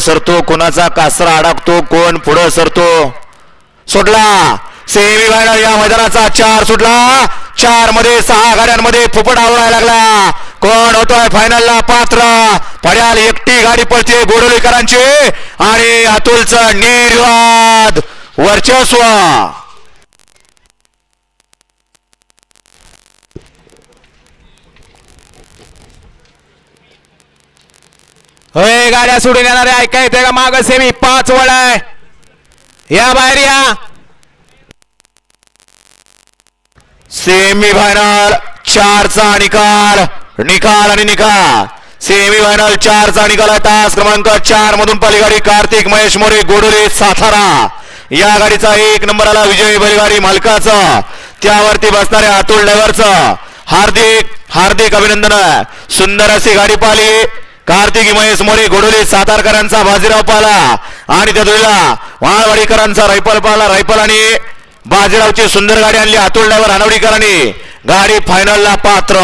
सरतो कोणाचा कासरा अडकतो कोण पुढं सरतो? सुटला. सेमी फायनल या मैदानाचा चार सुटला. चारमध्ये सहा गाड्यांमध्ये फुपट आवडायला लागला. कोण होतोय फायनलला पात्र. फड्याल एकटी गाडी पळते बोडोलीकरांची आणि अतुलचं निर्वाद वर्चस्व. होय गाड्या सोडून येणारे ऐका येते का माग सेमी पाच वळ आहे. या बाहेर या. सेमी फायनल चारचा निकाल. निकाल आणि निकाल. सेमी फायनल चारचा निकाल आहे. तास क्रमांक चार मधून पलीगाडी कार्तिक महेश मोरे गोडोले सातारा. या गाडीचा एक नंबर आला विजयी बैलगाडी मालकाचा. त्यावरती बसणाऱ्या अतुल ड्रायव्हरचं. हार्दिक हार्दिक अभिनंदन. सुंदर अशी गाडी पाहिली. कार्तिक महेश मोरे घोडोली सातारकरांचा बाजीराव पाला आणि त्या जोडीला वाळवाडीकरांचा रायफल पाला. रायफल आणि बाजीरावची सुंदर गाडी आणली अतुल डायव्हर हनवडीकरांनी. गाडी फायनलला पात्र.